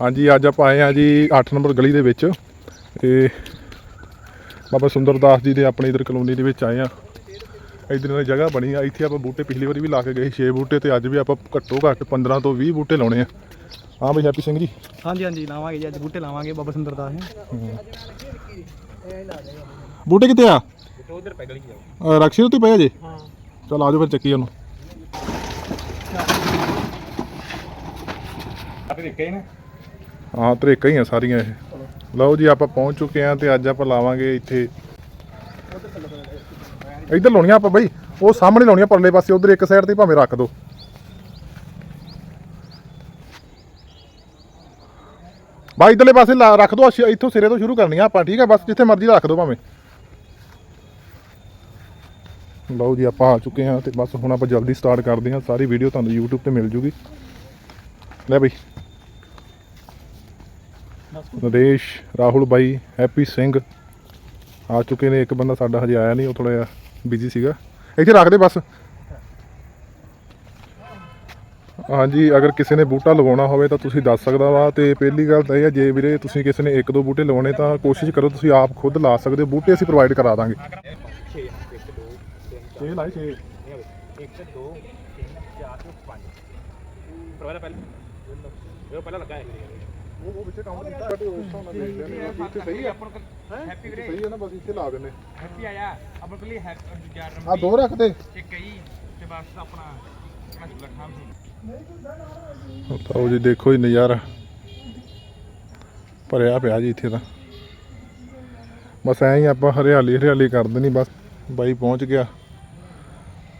ਹਾਂਜੀ ਅੱਜ ਆਪਾਂ ਆਏ ਆ ਜੀ 8 ਨੰਬਰ ਗਲੀ ਦੇ ਵਿੱਚ। ਤੇ ਬਾਬਾ ਸੁੰਦਰਦਾਸ ਜੀ ਦੇ ਆਪਣੇ ਇਧਰ ਕਲੋਨੀ ਦੇ ਵਿੱਚ ਆਏ ਆ ਇਧਰ ਨਾਲ ਜਗ੍ਹਾ ਬਣੀ ਆ। ਇੱਥੇ ਆਪਾਂ ਬੂਟੇ ਪਿਛਲੀ ਵਾਰੀ ਵੀ ਲਾ ਕੇ ਗਏ 6 ਬੂਟੇ ਤੇ ਅੱਜ ਵੀ ਆਪਾਂ ਘੱਟੋ ਘੱਟ 15 ਤੋਂ 20 ਬੂਟੇ ਲਾਉਣੇ ਆ। ਹਾਂ ਬਈ ਹੈਪੀ ਸਿੰਘ ਜੀ। ਹਾਂਜੀ ਹਾਂਜੀ ਲਾਵਾਂਗੇ ਜੀ ਅੱਜ ਬੂਟੇ ਲਾਵਾਂਗੇ ਬਾਬਾ ਸੁੰਦਰ ਦਾ ਹੈ। ਬੂਟੇ ਕਿੱਥੇ ਆ? ਉਧਰ ਪੈ ਗਲੀ ਅਹ ਰਕਸ਼ੇ ਉੱਤੇ ਪਏ ਆ ਜੀ? ਹਾਂ ਚਲ ਆਜੋ ਫਿਰ ਚੱਕੀ ਉਹਨੂੰ। ਆਪੇ ਦੇਖੇ ਨਾ। ਹਾਂ ਤਰੇਕਾਂ ਹੀ ਆ ਸਾਰੀਆਂ ਇਹ। ਲਓ ਜੀ, ਆਪਾਂ ਪਹੁੰਚ ਚੁੱਕੇ ਆ ਤੇ ਅੱਜ ਆਪਾਂ ਲਾਵਾਂਗੇ ਇੱਥੇ। ਇੱਧਰ ਲਾਉਣੀਆਂ ਆਪਾਂ ਬਈ। ਉਹ ਸਾਹਮਣੇ ਲਾਉਣੀਆਂ ਪਰਲੇ ਪਾਸੇ, ਉਧਰ ਇੱਕ ਸਾਈਡ ਤੇ ਭਾਵੇਂ ਰੱਖ ਦਿਓ ਬਾਈ ਇਧਰਲੇ ਪਾਸੇ ਲਾ- ਰੱਖ ਦੋ, ਅਸੀਂ ਇੱਥੋਂ ਸਿਰੇ ਤੋਂ ਸ਼ੁਰੂ ਕਰਨੀਆਂ ਆਪਾਂ, ਠੀਕ ਆ? ਬਸ ਜਿੱਥੇ ਮਰਜ਼ੀ ਰੱਖ ਦੋ ਭਾਵੇਂ। ਲਓ ਜੀ, ਆਪਾਂ ਆ ਚੁੱਕੇ ਹਾਂ ਤੇ ਬਸ ਹੁਣ ਆਪਾਂ ਜਲਦੀ ਸਟਾਰਟ ਕਰਦੇ ਹਾਂ। ਸਾਰੀ ਵੀਡੀਓ ਤੁਹਾਨੂੰ YouTube ਤੇ ਮਿਲ ਜੂਗੀ। ਲੈ ਬਈ। ਨਰੇਸ਼, ਰਾਹੁਲ ਬਾਈ, ਹੈਪੀ ਸਿੰਘ ਆ ਚੁੱਕੇ ਨੇ। ਇੱਕ ਬੰਦਾ ਸਾਡਾ ਹਜੇ ਆਇਆ ਨਹੀਂ, ਉਹ ਥੋੜਾ ਜਿਹਾ ਬਿਜ਼ੀ ਸੀਗਾ। ਇੱਥੇ ਰੱਖ ਦੇ ਬਸ। ਹਾਂਜੀ, ਅਗਰ ਕਿਸੇ ਨੇ ਬੂਟਾ ਲਗਾਉਣਾ ਹੋਵੇ ਤਾਂ ਤੁਸੀਂ ਦੱਸ ਸਕਦਾ ਵਾ। ਤੇ ਪਹਿਲੀ ਗੱਲ ਤਾਂ ਇਹ ਹੈ ਜੇ ਵੀਰੇ ਤੁਸੀਂ ਕਿਸੇ ਨੇ ਇੱਕ ਦੋ ਬੂਟੇ ਲਗਾਉਣੇ ਤਾਂ ਕੋਸ਼ਿਸ਼ ਕਰੋ, ਤੁਸੀਂ ਆਪ ਖੁਦ ਲਾ ਸਕਦੇ ਹੋ। ਬੂਟੇ ਅਸੀਂ ਪ੍ਰੋਵਾਈਡ ਕਰਾ ਦਾਂਗੇ। 6 ਲਾਈ 6 1 2 3 4 5 ਪਹਿਲਾਂ ਪਹਿਲਾਂ ਪਹਿਲਾਂ ਲੱਗਾ ਹੈ ਉਹ ਉਹ ਵਿੱਚੇ ਕੰਮ ਕੀਤਾ। ਬਟ ਉਸ ਹਿਸਾਬ ਨਾਲ ਦੇਖ ਲੈਣੇ ਆ ਇੱਥੇ ਸਹੀ ਹੈ ਆਪਾਂ ਨੂੰ ਹੈਪੀ ਵੀਰੇ ਸਹੀ ਹੈ ਨਾ ਬਸ ਇੱਥੇ ਲਾ ਦਿੰਨੇ ਹੈਪੀ ਆਇਆ ਆਪਾਂ ਕੋਲ ਹੈਪੀ ਯਾਰ ਆ ਦੋ ਰੱਖ ਦੇ ਇੱਕ ਹੀ ਤੇ ਬਸ ਆਪਣਾ ਆਪਣਾ ਝੂਲਾ ਖਾਮ ਸੀ ਤਾਂ ਜੀ ਦੇਖੋ ਜੀ ਨਜ਼ਾਰਾ। ਭਰਿਆ ਪਿਆ ਜੀ ਇੱਥੇ ਤਾਂ। ਬਸ ਐਂ ਹੀ ਆਪਾਂ ਹਰਿਆਲੀ ਹਰਿਆਲੀ ਕਰ ਦੇਣੀ ਬਸ ਬਾਈ ਪਹੁੰਚ ਗਿਆ।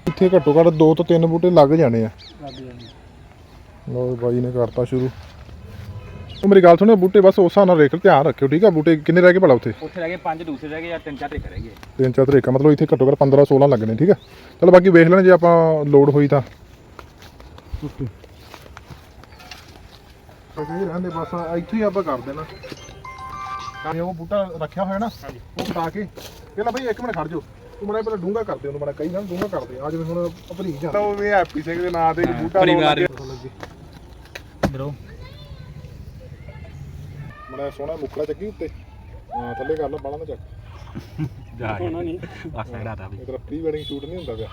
ਇੱਥੇ ਘੱਟੋ ਘੱਟ ਦੋ ਤੋਂ ਤਿੰਨ ਬੂਟੇ ਲੱਗ ਜਾਣੇ ਆ। ਲੋ ਬਾਈ ਨੇ ਕਰਤਾ ਸ਼ੁਰੂ। ਉਹ ਮੇਰੀ ਗੱਲ ਸੁਣਿਓ ਬੂਟੇ ਬਸ ਉਸ ਹਿਸਾਬ ਨਾਲ ਰੇਖ ਧਿਆਨ ਰੱਖਿਓ ਠੀਕ ਆ? ਬੂਟੇ ਕਿੰਨੇ ਰਹਿ ਗਏ ਭਲਾ ਉੱਥੇ? ਉੱਥੇ ਰਹਿ ਗਏ ਪੰਜ ਦੂਸਰੇ ਰਹਿ ਗਏ ਜਾਂ ਤਿੰਨ ਚਾਰ ਤੇ ਰਹਿ ਗਏ ਤਿੰਨ ਚਾਰ ਤਰੀਕਾ ਮਤਲਬ ਇੱਥੇ ਘੱਟੋ ਘੱਟ 15 16 ਲੱਗਣੇ ਠੀਕ ਆ? ਚਲੋ ਬਾਕੀ ਵੇਖ ਲੈਣ ਜੇ ਆਪਾਂ ਲੋਡ ਹੋਈ ਤਾਂ। ਓਕੇ। ਅਜੇ ਰਹਿੰਦੇ ਬਸ ਇੱਥੇ ਹੀ ਆਪਾਂ ਕਰ ਦੇਣਾ। ਕਾਹੇ ਉਹ ਬੂਟਾ ਰੱਖਿਆ ਹੋਇਆ ਨਾ ਉਹ ਕਟਾ ਕੇ ਪਹਿਲਾਂ ਬਈ ਇੱਕ ਮਿੰਟ ਖੜ ਜਾਓ। ਤੂੰ ਬੜਾ ਪਹਿਲਾਂ ਡੂੰਗਾ ਕਰਦੇ ਉਹਨੂੰ ਬੜਾ ਕਈ ਨਾ ਡੂੰਗਾ ਕਰਦੇ ਆ ਜਿਵੇਂ ਹੁਣ ਭਰੀ ਜਾਂਦਾ। ਉਹ ਵੀ ਹੈਪੀ ਸਿੰਘ ਦੇ ਨਾਂ ਤੇ ਇੱਕ ਬੂਟਾ ਪਰਿਵਾਰ ਲੱਗੇ। ਇਧਰੋਂ ਬੜਾ ਸੋਹਣਾ ਮੁੱਕੜਾ ਚੱਕੀ ਉੱਤੇ। ਹਾਂ ਥੱਲੇ ਕਰ ਲਾ ਬਾਲਾਂ ਦਾ ਚੱਕ। ਜਾ ਹੋਣਾ ਨਹੀਂ। ਬਸ ਹੜਾਤਾ ਵੀ। ਇਹ ਤਰ੍ਹਾਂ ਪ੍ਰੀ ਵੈਡਿੰਗ ਸ਼ੂਟ ਨਹੀਂ ਹੁੰਦਾ ਪਿਆ।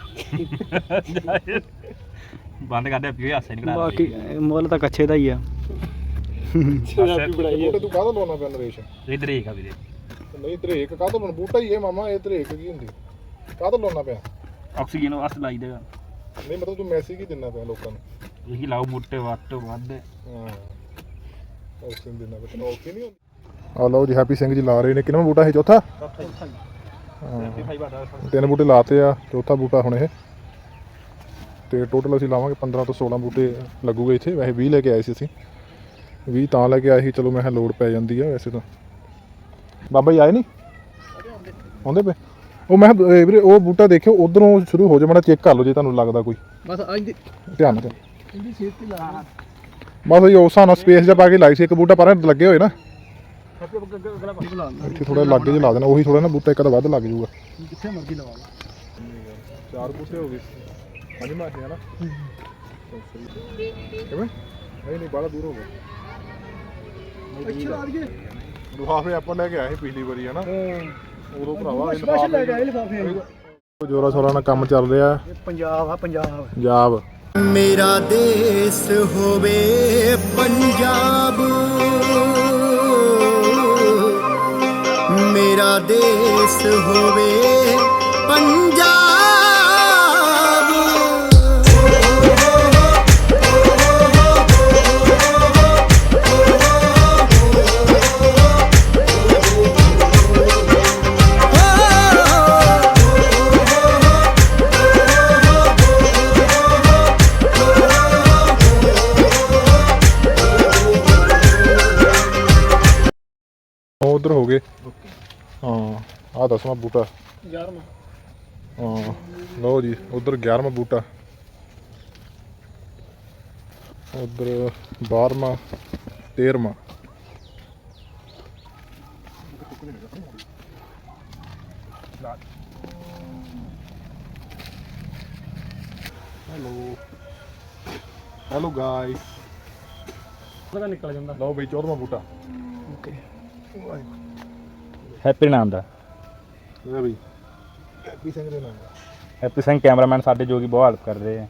ਬੰਦ ਕਰਦੇ ਪੀਏ ਹਾਸੇ ਨਹੀਂ ਕਰਾ ਬਾਕੀ ਮੁੱਲ ਤਾਂ ਕੱਛੇ ਦਾ ਹੀ ਆ। ਬੂਟੇ ਤੂੰ ਕਾਹਦਾ ਲਾਉਣਾ ਪਿਆ ਨਰੇਸ਼? ਇਧਰ ਹੀ ਹੈਗਾ ਵੀਰੇ। ਨਹੀਂ ਧਰੇਕ ਕਾਹਦਾ ਲਾਉਣਾ? ਬੂਟਾ ਹੀ ਹੈ ਮਾਮਾ ਇਹ ਧਰੇਕ ਕੀ ਹੁੰਦੀ? ਕਾਹਦਾ ਲਾਉਣਾ ਪਿਆ? ਆਕਸੀਜਨ ਵਾਸਤੇ ਲਾਈ ਦੇਗਾ ਨਹੀਂ ਮਤਲਬ ਤੂੰ ਮੈਸੇਜ ਹੀ ਦਿੰਦਾ ਪਿਆ ਲੋਕਾਂ ਨੂੰ। ਇਹੀ ਲਾਓ ਬੂਟੇ ਵੱਟ ਵੱਧ ਹਾਂ। ਨਹੀਂ ਹੁੰਦੀ। ਆ ਲਓ ਜੀ ਹੈਪੀ ਸਿੰਘ ਜੀ ਲਾ ਰਹੇ ਨੇ। ਕਿੰਨਾ ਬੂਟਾ ਹੈ ਚੌਥਾ? ਹਾਂ। ਤਿੰਨ ਬੂਟੇ ਲਾਤੇ ਆ ਚੌਥਾ ਬੂਟਾ ਹੁਣ ਇਹ। ਤੇ ਟੋਟਲ ਅਸੀਂ ਲਾਵਾਂਗੇ 15 ਤੋਂ 16 ਬੂਟੇ ਲੱਗੂਗੇ ਇੱਥੇ। ਵੈਸੇ 20 ਲੈ ਕੇ ਆਏ ਸੀ ਅਸੀਂ। 20 ਤਾਂ ਲੈ ਕੇ ਆਏ ਸੀ ਚਲੋ ਮੈਂ ਕਿਹਾ ਲੋਡ ਪੈ ਜਾਂਦੀ ਆ ਵੈਸੇ ਤਾਂ। ਬਾਬਾ ਜੀ ਆਏ ਨਹੀਂ? ਆਉਂਦੇ ਪਏ? ਉਹ ਮੈਂ ਕਿਹਾ, ਇਹ ਵੀਰੇ ਉਹ ਬੂਟਾ ਦੇਖਿਓ ਉਧਰੋਂ ਸ਼ੁਰੂ ਹੋ ਜਾ ਮਾੜਾ ਚੈੱਕ ਕਰ ਲਓ ਜੇ ਤੁਹਾਨੂੰ ਲੱਗਦਾ ਕੋਈ। ਬਸ ਅੱਜ ਦੀ ਧਿਆਨ ਨਾਲ। ਇਹਦੀ ਸਿਹਤ ਤੇ ਲਾ ਬਸ ਇਹ ਉਸ ਨਾਲ ਸਪੇਸ ਜਿਹਾ ਪਾ ਕੇ ਲਾਈ ਸੀ ਇੱਕ ਬੂਟਾ ਪਰ ਲੱਗੇ ਹੋਏ ਨਾ। ਇੱਥੇ ਥੋੜਾ ਲੱਗੇ ਜਿਹਾ ਲਾ ਦੇਣਾ ਉਹੀ ਥੋੜਾ ਨਾ ਬੂਟਾ ਇੱਕ ਦਾ ਵੱਧ ਲੱਗ ਜਾਊਗਾ। ਜਿੱਥੇ ਮਰਜ਼ੀ ਲਵਾ ਲਾ ਚਾਰ ਬੂਟੇ ਹੋ ਗਏ। ਪੰਜ ਮਾਸੇ ਹੈ ਨਾ। ਕਿਵੇਂ? ਨਹੀਂ ਨਹੀਂ ਬਾਹਲਾ ਦੂਰ ਹੋ ਗਿਆ। ਇੱਥੇ ਲਾ ਦਈਏ। ਲਿਫਾਫੇ ਆਪਾਂ ਲੈ ਕੇ ਆਏ ਸੀ ਪਿਛਲੀ ਵਾਰੀ ਉਦੋਂ ਭਰਾਵਾ ਲਿਫਾਫੇ। ਜੋਰਾ ਸੋਰਾ ਨਾਲ ਕੰਮ ਚੱਲ ਰਿਹਾ। ਪੰਜਾਬ ਆ ਪੰਜਾਬ ਪੰਜਾਬ। ਮੇਰਾ ਦੇਸ਼ ਹੋਵੇ ਪੰਜਾਬ। ਮੇਰਾ ਦੇਸ਼ ਹੋਵੇ ਆਹ ਦਸਵਾਂ ਬੂਟਾ। 11ਵਾਂ ਹਾਂ ਲਓ ਜੀ ਉਧਰ 11ਵਾਂ ਬੂਟਾ। ਉਧਰ 12ਵਾਂ 13ਵਾਂ ਹੈਲੋ। ਹੈਲੋ ਗਾਇਸ ਉਹਦਾ ਨਿਕਲ ਜਾਂਦਾ। ਲਓ ਬਈ 14ਵਾਂ ਬੂਟਾ। ਓਕੇ। ਹੈਪੀ ਨਾਮ ਦਾ। ਬਈ। ਹੈਪੀ ਸਿੰਘ ਦੇ ਨਾਮ ਹੈਪੀ ਸਿੰਘ ਕੈਮਰਾਮੈਨ ਸਾਡੇ ਜੋ ਕਿ ਬਹੁਤ ਹੈਲਪ ਕਰ ਰਹੇ ਆ।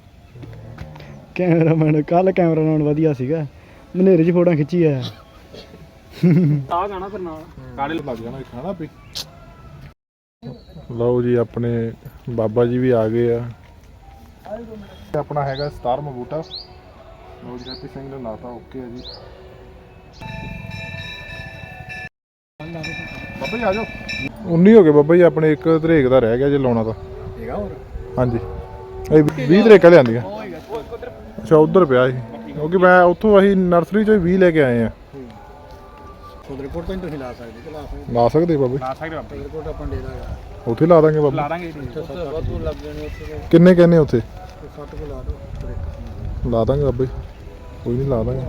ਕੈਮਰਾਮੈਨ ਕੱਲ ਕੈਮਰਾਮੈਨ ਵਧੀਆ ਸੀਗਾ। ਮਨੇਰੇ 'ਚ ਫੋਟੋਆਂ ਖਿੱਚੀ ਆ। ਆ ਗਾਣਾ ਫਿਰ ਨਾਲ। ਕਾੜੇ ਲੱਗ ਜਾਣਾ ਇੱਕ ਹਨਾ ਵੀ ਲਓ ਜੀ ਆਪਣੇ ਬਾਬਾ ਜੀ ਵੀ ਆ ਗਏ ਆ। ਆਪਣਾ ਹੈਗਾ 17ਵਾਂ ਬੂਟਾ ਲਓ ਜੀ ਹੈਪੀ ਸਿੰਘ ਨੇ ਲਾਤਾ ਓਕੇ ਆ ਜੀ। ਬਾਬਾ ਜੀ ਆ ਜਾਓ। 19 ਹੋ ਗਏ ਬਾਬਾ ਜੀ ਆਪਣੇ ਇੱਕ ਧਰੇਕ ਦਾ ਰਹਿ ਗਿਆ ਜੇ ਲਾਉਣਾ ਤਾਂ। ਹੈਗਾ ਹੋਰ? ਹਾਂਜੀ। ਇਹ 20 ਧਰੇਕਾਂ ਲਿਆਂਦੀਆਂ। ਅੱਛਾ ਉਧਰ ਪਿਆ ਸੀ ਕਿਉਂਕਿ ਮੈਂ ਉੱਥੋਂ ਅਸੀਂ ਨਰਸਰੀ ਚੋਂ ਹੀ 20 ਲੈ ਕੇ ਆਏ ਆ। ਫੋਟੋ ਰਿਪੋਰਟ ਤਾਂ ਨਹੀਂ ਤੁਸੀਂ ਲਾ ਸਕਦੇ ਕਿ ਲਾ ਸਕਦੇ ਲਾ ਸਕਦੇ ਬਾਬਾ ਲਾ ਸਕਦੇ ਬਾਬੇ ਰਿਪੋਰਟ ਆਪਾਂ ਦੇ ਦਾਂਗਾ ਜੀ ਉੱਥੇ ਲਾ ਦਾਂਗੇ ਬਾਬਾ ਲਾ ਦਾਂਗੇ ਵਾਧੂ ਲੱਗ ਜਾਣੇ ਉੱਥੇ ਕਿੰਨੇ ਕਹਿੰਨੇ ਉੱਥੇ? 60 ਕੋ ਲਾ ਦੋ ਲਾ ਦਾਂਗੇ ਬਾਬਾ ਜੀ। ਕੋਈ ਨਹੀਂ ਲਾ ਦਾਂਗੇ।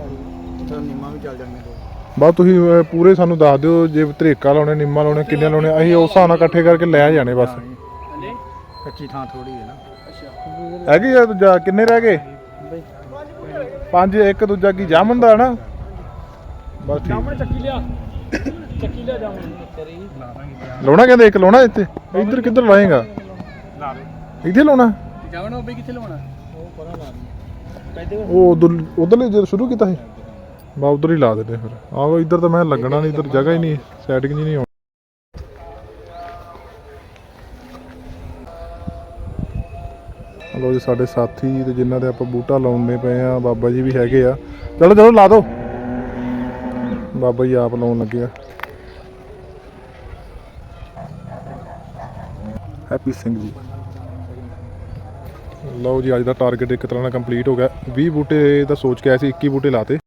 ਤਾਂ ਨਿੰਮਾ ਵੀ ਚੱਲ ਜਾਣਗੇ ਦੋ। ਬਸ ਤੁਸੀਂ ਅਹ, ਪੂਰੇ ਸਾਨੂੰ ਦੱਸ ਦਿਓ ਜੇ ਧਰੇਕਾ ਲਾਉਣੇ ਨਿੰਮਾ ਲਾਉਣੇ ਕਿੰਨੇ ਲਾਉਣੇ ਅਸੀਂ ਉਸ ਹਿਸਾਬ ਨਾਲ ਇਕੱਠੇ ਕਰਕੇ ਲੈ ਜਾਣੇ ਬਸ। ਕੱਚੀ ਥਾਂ ਥੋੜੀ ਹੈ ਨਾ। ਹੈਗੀ ਆ ਦੂਜਾ ਕਿੰਨੇ ਰਹਿ ਗਏ? ਪੰਜ ਇੱਕ ਦੂਜਾ ਕੀ ਜਾਮਨ ਦਾ ਨਾ। ਬਸ ਠੀਕ। ਚੱਕੀ ਲਿਆ। ਚੱਕੀ ਲਿਆ ਜਾਵਾਂ ਲਾਉਣਾ ਕਹਿੰਦੇ ਇੱਕ ਲਾਉਣਾ ਇੱਥੇ? ਇੱਧਰ ਕਿੱਧਰ ਲਾਏਗਾ? ਲਾ ਦੇ। ਇੱਥੇ ਲਾਉਣਾ? ਜਾਵਣ ਉਹ ਬਈ ਕਿੱਥੇ ਲਵਾਉਣਾ ਉਹ ਪਰਾਂ ਲਾ ਦੀ ਉਹ ਉਧਰਲੇ ਜਦੋਂ ਸ਼ੁਰੂ ਕੀਤਾ ਸੀ। ਬਾ ਉਧਰ ਹੀ ਲਾ ਦਿੰਦੇ ਫਿਰ। ਆਹੋ, ਇੱਧਰ ਤਾਂ ਮੈਂ ਲੱਗਣਾ ਨਹੀਂ, ਇੱਧਰ ਜਗ੍ਹਾ ਹੀ ਨਹੀਂ ਸੈਟਿੰਗ ਜੀ ਨਹੀਂ ਆਉਣੀ। ਹਲੋ ਜੀ ਸਾਡੇ ਸਾਥੀ ਤੇ ਜਿਨ੍ਹਾਂ ਦੇ ਆਪਾਂ ਬੂਟਾ ਲਾਉਂਦੇ ਪਏ ਆ, ਬਾਬਾ ਜੀ ਵੀ ਹੈਗੇ ਆ। ਚਲੋ ਚਲੋ ਲਾ ਦਿਓ ਬਾਬਾ ਜੀ ਆਪ ਲਾਉਣ ਲੱਗੇ ਆ। ਹੈਪੀ ਸਿੰਘ ਜੀ। ਲਓ ਜੀ, ਅੱਜ ਦਾ ਟਾਰਗੇਟ ਇੱਕ ਤਰ੍ਹਾਂ ਨਾਲ ਕੰਪਲੀਟ ਹੋ ਗਿਆ। 20 ਬੂਟੇ ਦਾ ਸੋਚ ਕੇ ਆਇਆ ਸੀ 21 ਬੂਟੇ ਲਾਤੇ।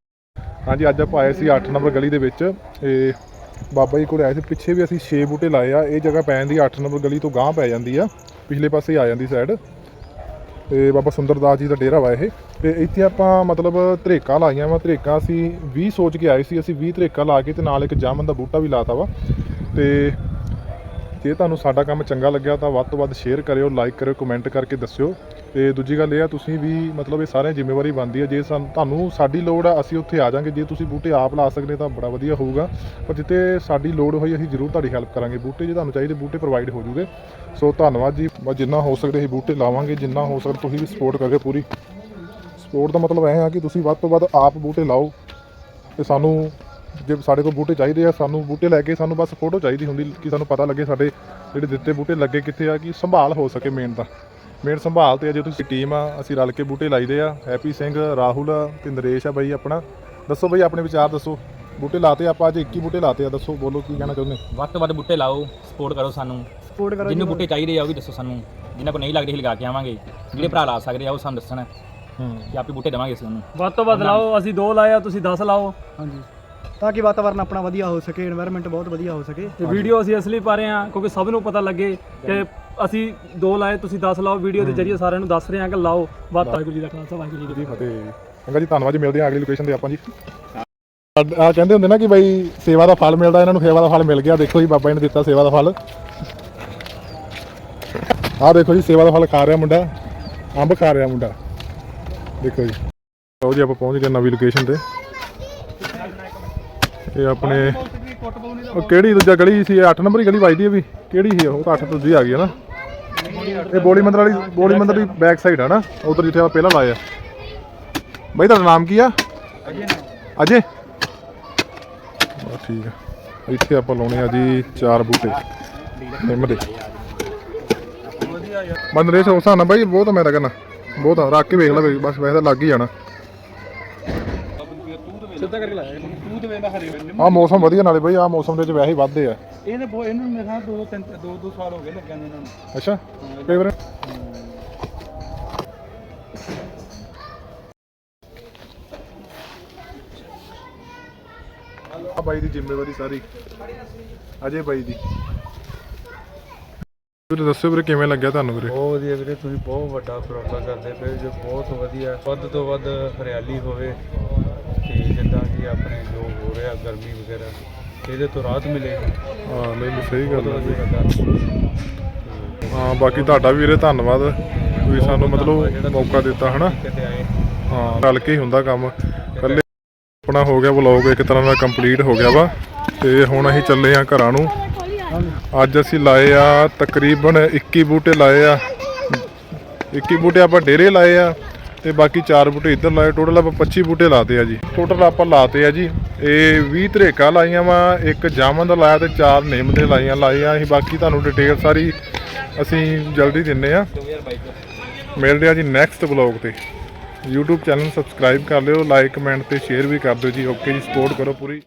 ਹਾਂਜੀ, ਅੱਜ ਆਪਾਂ ਆਏ ਸੀ 8 ਨੰਬਰ ਗਲੀ ਦੇ ਵਿੱਚ। ਇਹ ਬਾਬਾ ਜੀ ਕੋਲ ਆਏ ਸੀ, ਪਿੱਛੇ ਵੀ ਅਸੀਂ 6 ਬੂਟੇ ਲਾਏ ਆ। ਇਹ ਜਗ੍ਹਾ ਪੈ ਜਾਂਦੀ 8 ਨੰਬਰ ਗਲੀ ਤੋਂ ਗਾਂਹ ਪੈ ਜਾਂਦੀ ਆ। ਪਿਛਲੇ ਪਾਸੇ ਆ ਜਾਂਦੀ ਸਾਈਡ ਤੇ ਬਾਬਾ ਸੁੰਦਰਦਾਸ ਜੀ ਦਾ ਡੇਰਾ ਵਾ ਇਹ। ਤੇ ਇੱਥੇ ਆਪਾਂ ਮਤਲਬ ਧਰੇਕਾਂ ਲਾਈਆਂ ਵਾ। ਧਰੇਕਾਂ ਅਸੀਂ 20 ਸੋਚ ਕੇ ਆਏ ਸੀ, ਅਸੀਂ 20 ਧਰੇਕਾਂ ਲਾ ਕੇ ਤੇ ਨਾਲ ਇੱਕ ਜਾਮਨ ਦਾ ਬੂਟਾ ਵੀ ਲਾਤਾ ਵਾ। ਤੇ ਜੇ ਤੁਹਾਨੂੰ ਸਾਡਾ ਕੰਮ ਚੰਗਾ ਲੱਗਿਆ ਤਾਂ ਵੱਧ ਤੋਂ ਵੱਧ ਸ਼ੇਅਰ ਕਰਿਓ ਲਾਈਕ ਕਰਿਓ ਕਮੈਂਟ ਕਰਕੇ ਦੱਸਿਓ। ਤੇ ਦੂਜੀ ਗੱਲ ਇਹ ਆ, ਤੁਸੀਂ ਵੀ ਮਤਲਬ ਇਹ ਸਾਰਿਆਂ ਦੀ ਜ਼ਿੰਮੇਵਾਰੀ ਬਣਦੀ ਹੈ ਜੇ ਸਾਨੂੰ ਤੁਹਾਨੂੰ ਸਾਡੀ ਲੋੜ ਆ, ਅਸੀਂ ਉੱਥੇ ਆ ਜਾਾਂਗੇ। ਜੇ ਤੁਸੀਂ ਬੂਟੇ ਆਪ ਲਾ ਸਕਦੇ ਤਾਂ ਬੜਾ ਵਧੀਆ ਹੋਊਗਾ। ਪਰ ਜਿੱਥੇ ਸਾਡੀ ਲੋੜ ਹੋਈ, ਅਸੀਂ ਜ਼ਰੂਰ ਤੁਹਾਡੀ ਹੈਲਪ ਕਰਾਂਗੇ। ਬੂਟੇ ਜੇ ਤੁਹਾਨੂੰ ਚਾਹੀਦੇ, ਬੂਟੇ ਪ੍ਰੋਵਾਈਡ ਹੋ ਜੂਗੇ। ਸੋ ਧੰਨਵਾਦ ਜੀ। ਜਿੰਨਾ ਹੋ ਸਕਦੇ ਅਸੀਂ ਬੂਟੇ ਲਾਵਾਂਗੇ, ਜਿੰਨਾ ਹੋ ਸਕਦਾ ਤੁਸੀਂ ਵੀ ਸਪੋਰਟ ਕਰਕੇ ਪੂਰੀ। ਸਪੋਰਟ ਦਾ ਮਤਲਬ ਇਹ ਆ ਕਿ ਤੁਸੀਂ ਵੱਧ ਤੋਂ ਵੱਧ ਆਪ ਬੂਟੇ ਲਾਓ। ਤੇ ਸਾਨੂੰ ਜੇ ਸਾਡੇ ਕੋਲ ਬੂਟੇ ਚਾਹੀਦੇ ਆ ਸਾਨੂੰ ਬੂਟੇ ਲੈ ਕੇ ਸਾਨੂੰ ਬਸ ਫੋਟੋ ਚਾਹੀਦੀ ਹੁੰਦੀ ਕਿ ਸਾਨੂੰ ਪਤਾ ਲੱਗੇ ਸਾਡੇ ਜਿਹੜੇ ਦਿੱਤੇ ਬੂਟੇ ਲੱਗੇ ਕਿੱਥੇ ਆ ਕਿ ਸੰਭਾਲ ਹੋ ਸਕੇ ਮੇਨ ਤਾਂ। ਮੇਨ ਸੰਭਾਲ ਤੇ ਆ ਜੇ ਤੁਸੀਂ ਟੀਮ ਆ ਅਸੀਂ ਰਲ ਕੇ ਬੂਟੇ ਲਾਈਦੇ ਆ। ਹੈਪੀ ਸਿੰਘ ਰਾਹੁਲ ਤੇ ਨਰੇਸ਼ ਆ ਬਾਈ ਆਪਣਾ। ਦੱਸੋ ਬਾਈ ਆਪਣੇ ਵਿਚਾਰ ਦੱਸੋ। ਬੂਟੇ ਲਾਤੇ ਆਪਾਂ ਅੱਜ 21 ਬੂਟੇ ਲਾਤੇ ਆ ਦੱਸੋ ਬੋਲੋ ਕੀ ਕਹਿਣਾ ਚਾਹੁੰਦੇ? ਵੱਧ ਤੋਂ ਵੱਧ ਬੂਟੇ ਲਾਓ ਸਪੋਰਟ ਕਰੋ ਸਾਨੂੰ। ਸਪੋਰਟ ਕਰੋ ਜਿੰਨੂੰ ਬੂਟੇ ਚਾਹੀਦੇ ਆ ਉਹ ਵੀ ਦੱਸੋ ਸਾਨੂੰ। ਜਿਨ੍ਹਾਂ ਕੋ ਨਹੀਂ ਲੱਗਦੇ ਅਸੀਂ ਲਗਾ ਕੇ ਆਵਾਂਗੇ। ਜਿਹੜੇ ਭਰਾ ਲਾ ਸਕਦੇ ਆ ਉਹ ਸਾਨੂੰ ਦੱਸਣ। ਹੂੰ। ਕਿ ਆਪੇ ਬੂਟੇ ਦੇਵਾਂਗੇ ਅਸੀਂ ਉਹਨੂੰ। ਵੱਧ ਤੋਂ ਵੱਧ ਲਾਓ ਅਸੀਂ ਦੋ ਲਾਏ ਆ ਤੁਸੀਂ 10 ਲਾਓ। ਹਾਂਜੀ। ਤਾਂ ਕਿ ਵਾਤਾਵਰਨ ਆਪਣਾ ਵਧੀਆ ਹੋ ਸਕੇ এনवायरमेंट ਬਹੁਤ ਵਧੀਆ ਹੋ ਸਕੇ। ਤੇ ਵੀਡੀਓ ਅਸੀਂ ਇਸ ਪਾ ਰਹੇ ਹਾਂ ਕਿਉਂਕਿ ਸਭ ਨੂੰ ਪਤਾ ਲੱਗੇ ਕਿ ਅਸੀਂ ਦੋ ਲਾਏ ਤੁਸੀਂ 10 ਲਾਓ ਵੀਡੀਓ ਦੇ ਜਰੀਏ ਸਾਰਿਆਂ ਨੂੰ ਦੱਸ ਰਹੇ ਹਾਂ ਕਿ ਲਾਓ ਵਾਹਿਗੁਰੂ ਜੀ ਦਾ ਖਾਲਸਾ ਵਾਹਿਗੁਰੂ ਜੀ ਕੀ ਫਤਿਹ। ਚੰਗਾ ਜੀ ਧੰਨਵਾਦ ਜੀ ਮਿਲਦੇ ਹਾਂ ਅਗਲੀ ਲੋਕੇਸ਼ਨ ਤੇ ਆਪਾਂ ਜੀ। ਆ ਕਹਿੰਦੇ ਹੁੰਦੇ ਨਾ ਕਿ ਬਾਈ ਸੇਵਾ ਦਾ ਫਲ ਮਿਲਦਾ ਇਹਨਾਂ ਨੂੰ ਸੇਵਾ ਦਾ ਫਲ ਮਿਲ ਗਿਆ। ਦੇਖੋ ਜੀ ਬਾਬਾ ਜੀ ਨੇ ਦਿੱਤਾ ਸੇਵਾ ਦਾ ਫਲ। ਆਹ ਦੇਖੋ ਜੀ ਸੇਵਾ ਦਾ ਫਲ ਖਾ ਰਿਹਾ ਮੁੰਡਾ। ਅੰਬ ਖਾ ਰਿਹਾ ਮੁੰਡਾ। ਦੇਖੋ ਜੀ। ਲਓ ਜੀ ਆਪਾਂ ਪਹੁੰਚ ਗਏ ਨਵੀਂ ਲੋਕੇਸ਼ਨ ਤੇ। ਇਹ ਆਪਣੇ ਉਹ ਕਿਹੜੀ ਦੂਜਾ ਗਲੀ ਸੀ? 8 ਨੰਬਰ ਗਲੀ ਵੱਜਦੀ ਹੈ ਵੀ। ਕਿਹੜੀ ਸੀ ਉਹ ਤਾਂ 8 ਦੂਜੀ ਆ ਗਈ ਹੈ ਨਾ। ਇਹ ਬੋਲੀ ਮੰਦਰ ਵਾਲੀ ਬੋਲੀ ਮੰਦਰ ਦੀ ਬੈਕ ਸਾਈਡ ਹੈ ਨਾ। ਉਧਰ ਜਿੱਥੇ ਆਪਾਂ ਪਹਿਲਾਂ ਲਾਇਆ ਬਾਈ ਤੁਹਾਡਾ ਨਾਮ ਕੀ ਆ? ਅਜੇ ਬਸ ਠੀਕ ਆ। ਇੱਥੇ ਆਪਾਂ ਲਾਉਣੇ ਆ ਜੀ ਚਾਰ ਬੂਟੇ। ਨਿੰਮ ਦੇ। ਬੰਦ ਰੇਸ ਉਸ ਨਾਲ ਬਾਈ ਬਹੁਤ ਮੈਂ ਤਾਂ ਕਹਿੰਦਾ। ਬਹੁਤ ਰੱਖ ਕੇ ਵੇਖ ਲੈ ਬਸ ਵੈਸੇ ਲੱਗ ਹੀ ਜਾਣਾ। ਸਿੱਧਾ ਕਰਕੇ ਲਾਇਆ ਤੂੰ ਤੇ ਵੇਲਾ ਹਰੇ ਆ ਮੌਸਮ ਵਧੀਆ ਨਾਲੇ ਬਾਈ ਆ ਮੌਸਮ ਦੇ ਵਿੱਚ ਵੈਸੇ ਹੀ ਵੱਧਦੇ ਆ। ਇਹਨੇ ਬਹੁਤ ਇਹਨੂੰ ਮੇਰੇ ਖਿਆਲ ਦੋ ਦੋ ਤਿੰਨ ਦੋ ਦੋ ਸਾਲ ਹੋ ਗਏ ਲੱਗਿਆ ਨੇ ਇਹਨਾਂ ਨੂੰ। ਅੱਛਾ? ਫੇਵਰ ਆ ਬਾਈ ਦੀ ਜ਼ਿੰਮੇਵਾਰੀ ਸਾਰੀ। ਅਜੇ ਬਾਈ ਦੀ। ਵੀਰੇ ਦੱਸੋ ਵੀਰੇ ਕਿਵੇਂ ਲੱਗਿਆ ਤੁਹਾਨੂੰ ਵੀਰੇ? ਬਹੁਤ ਵਧੀਆ ਵੀਰੇ ਤੁਸੀਂ ਬਹੁਤ ਵੱਡਾ ਉਪਰਾਲਾ ਕਰਦੇ ਪਏ ਜੋ ਬਹੁਤ ਵਧੀਆ ਵੱਧ ਤੋਂ ਵੱਧ ਹਰਿਆਲੀ ਹੋਵੇ। ਤੇ ਜਿੱਦਾਂ ਕਿ ਆਪਣੇ ਜੋ ਹੋ ਰਿਹਾ ਗਰਮੀ ਵਗੈਰਾ ਇਹਦੇ ਤੋਂ ਰਾਹਤ ਮਿਲੇ? ਹਾਂ ਨਹੀਂ ਨਹੀਂ ਸਹੀ ਗੱਲ ਹੈ ਹਾਂ ਬਾਕੀ ਤੁਹਾਡਾ ਵੀ ਵੀਰੇ ਧੰਨਵਾਦ। ਤੁਸੀਂ ਸਾਨੂੰ ਮਤਲਬ ਮੌਕਾ ਦਿੱਤਾ ਹਨਾ? ਕਿਤੇ ਆਏ। ਹਾਂ ਰਲ ਕੇ ਹੀ ਹੁੰਦਾ ਕੰਮ। ਇਕੱਲੇ ਆਪਣਾ ਹੋ ਗਿਆ ਵਲੌਗ ਇੱਕ ਤਰ੍ਹਾਂ ਦਾ ਕੰਪਲੀਟ ਹੋ ਗਿਆ ਵਾ। ਤੇ ਹੁਣ ਅਸੀਂ ਚੱਲੇ ਆ ਘਰਾਂ ਨੂੰ। ਅੱਜ ਅਸੀਂ ਲਾਏ ਆ ਤਕਰੀਬਨ 21 ਬੂਟੇ ਲਾਏ ਆ। 21 ਬੂਟੇ ਆਪਾਂ ਡੇਰੇ ਲਾਏ ਆ। ਤੇ ਬਾਕੀ 4 ਬੂਟੇ ਇੱਧਰ ਲਾਏ ਟੋਟਲ ਆਪਾਂ 25 ਬੂਟੇ ਲਾਤੇ ਆ ਜੀ। ਟੋਟਲ ਆਪਾਂ ਲਾਤੇ ਆ ਜੀ। ਇਹ 20 ਧਰੇਕਾ ਲਾਈਆਂ ਵਾ, ਇੱਕ ਜਾਮਨ ਦਾ ਲਾਇਆ ਤੇ 4 ਨਿੰਮ ਦੇ ਲਾਈਆਂ ਲਾਈਆਂ ਅਸੀਂ। ਬਾਕੀ ਤੁਹਾਨੂੰ ਡਿਟੇਲ ਸਾਰੀ ਅਸੀਂ ਜਲਦੀ ਦਿੰਨੇ ਆ। ਮਿਲਦੇ ਆ ਜੀ ਨੈਕਸਟ ਵਲੌਗ ਤੇ। YouTube ਚੈਨਲ ਸਬਸਕ੍ਰਾਈਬ ਕਰ ਲਿਓ ਲਾਈਕ ਕਮੈਂਟ ਤੇ ਸ਼ੇਅਰ ਵੀ ਕਰ ਦਿਓ ਜੀ। ਓਕੇ ਜੀ ਸਪੋਰਟ ਕਰੋ ਪੂਰੀ।